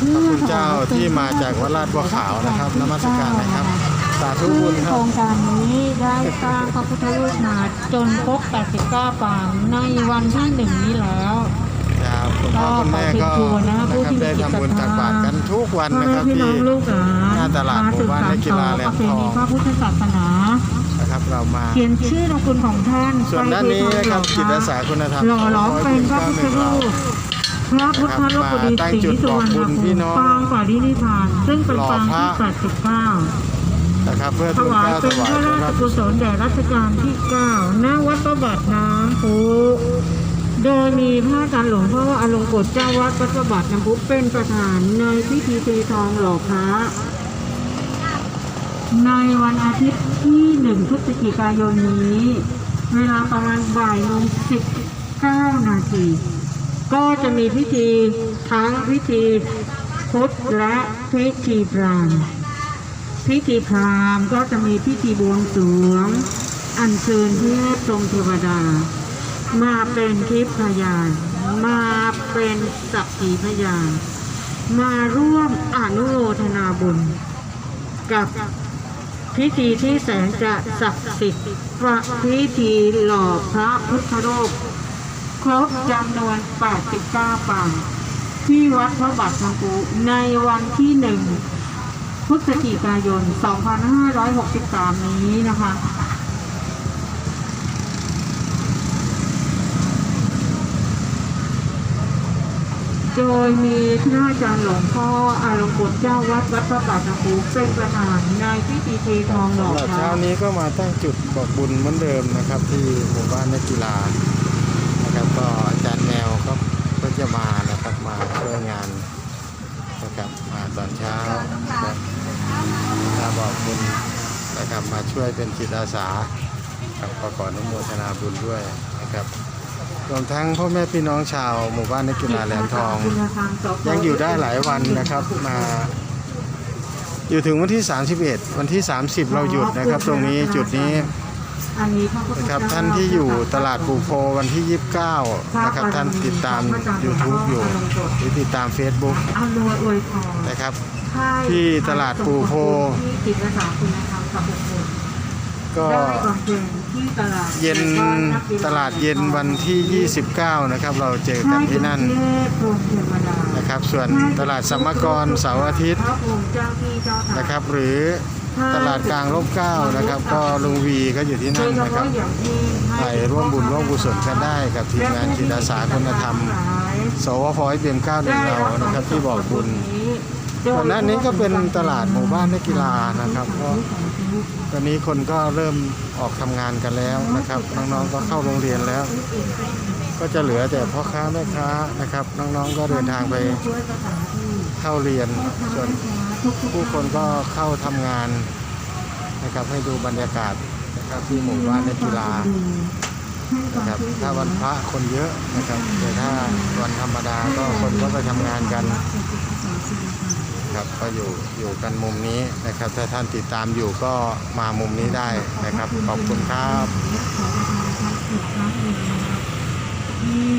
พระคุณเจ้าที่มาจากวัดลาดบัวขาวนะครับนมัสการนะครับ สาธุบุญคโครัรบงการนี้ได้สร้างพระพุทธรูปมาจนครบ 89ปางในวันที่หนึ่งนี้แล้วครับคุณพ่อคุณแม่ก็นะครับได้ทำบุญตักบาตรกันทุกวันนะครับพี่น้ที่องลูกหลานหน้าตลาดหมู่บ้านนักกีฬาแหลมทองประเพณีพระพุทธศาสนานะครับเรามาเขียนชื่อนามคุณของท่านส่วนด้านนี้นะครับจิตอาสาคุณธรรมหล่อหล้อมเป็นพระพุทธรูป พระพุทธรูปดีตั้งศรีจุดสุบวอรกรณบุญภูพี่มิน้องปางปารินิพพาน ซึ่งเป็นหล่อปางพระที่89นะครับเพื่อถทูลวายเกล้าถเป็นวายพระพราระชกุศลแด่รัชกาลที่9ณวัดประบาทน้ำพุโดยมีพระอาจารย์หลวงพ่ออลงกฎเจ้าวัดวัดประบาทน้ำพุเป็นประธานในพิธีเททองหล่อพระในวันอาทิตย์ที่1พฤศจิกายนนี้ เวลาประมาณบ่ายโมง19นาที ก็จะมีพิธีทั้งพิธีพุทธและพิธีพรามพิธีพราหมณ์ก็จะมีพิธีบวงสรวง อัญเชิญเทพทรงเทวดา มาเป็นทิพพยาน มาเป็นสักขีพยาน มาร่วมอนุโมทนาบุญ กับพิธีที่แสนจะศักดิ์สิทธิ์ประพิธีหล่อพระพุทธรูป ครบจำนวน 89ปางที่วัดพระบาทน้ำพุในวันที่หนึ่งพฤศจิกายน 2563 นี้นะคะโดยมีท่านอาจารย์หลวงพ่ออารมณ์กฎเจ้าวัดวัดพระบาทน้ำพุเป็นประธานในพิธีเททองหล่อพระเช้านี้ก็มาตั้งจุดบอกบุญเหมือนเดิมนะครับ ที่หมู่บ้านนักกีฬา นะครับก็อาจารย์แมวก็ก็จะมานะครับมาช่วยงานนะครับมาตอนเช้านะครับมาบอกบุญนะครับมาช่วยเป็นจิตอาสาครับก็ขออนุโมทนาบุญด้วยนะครับรวมทั้งพ่อแม่พี่น้องชาวหมู่บ้านนักกีฬาแหลมทอง ยังอยู่ได้หลายวันนะครับมาอยู่ถึงวันที่ 31 วันที่ 30 เราหยุดนะครับ ตรงนี้จุดนี้ อันนี้พระพุทธนะครับเจ้ท่านที่อยู่ตลาดปูโพวันที่ 29 นะครับท่านติดตาม YouTube อยู่หรือติดตาม Facebook อำนวยอวยพรนะครับ ให้ที่ตลาดปูโพ ที่จิตอาสาคุณธรรมกับบุคคลก็ได้บำเพ็ญที่ตลาดเย็นตลาดเย็นวันที่ 29 นะครับ เราเจอกันที่นั่นให้เป็นเทพพรหมเทวดานะครับ ส่วนตลาดสัมมกรเสาร์อาทิตย์พระภูมิเจ้าที่เจ้าทาง นะครับ หรือ ตลาดกลางร่มเกล้านะครับ ก็ลุงวีก็อยู่ที่นั่นนะครับไปร่วมบุญร่วมกุศลกันได้กับทีมงานจิตอาสาคุณธรรม สวพอยเบียมเก้าหนึ่งเรานะครับ ที่บอกบุญก่อนหน้านี้ก็เป็นตลาดหมู่บ้านนักกีฬานะครับก็ตอนนี้คนก็เริ่มออกทำงานกันแล้วนะครับน้องๆก็เข้าโรงเรียนแล้ว ก็จะเหลือแต่พ่อค้าแม่ค้านะครับ น้องๆก็เดินทางไป เข้าเรียน ส่วนผู้คนก็เข้าทำงานนะครับให้ดูบรรยากาศนะครับที่หมู่บ้านในกีฬานะครับถ้าวันพระคนเยอะนะครับแต่ถ้าวันธรรมดาก็คนก็ไปทำงานกันครับก็อยู่อยู่กันมุมนี้นะครับ ถ้าท่านติดตามอยู่ก็มามุมนี้ได้นะครับ ขอบคุณครับที่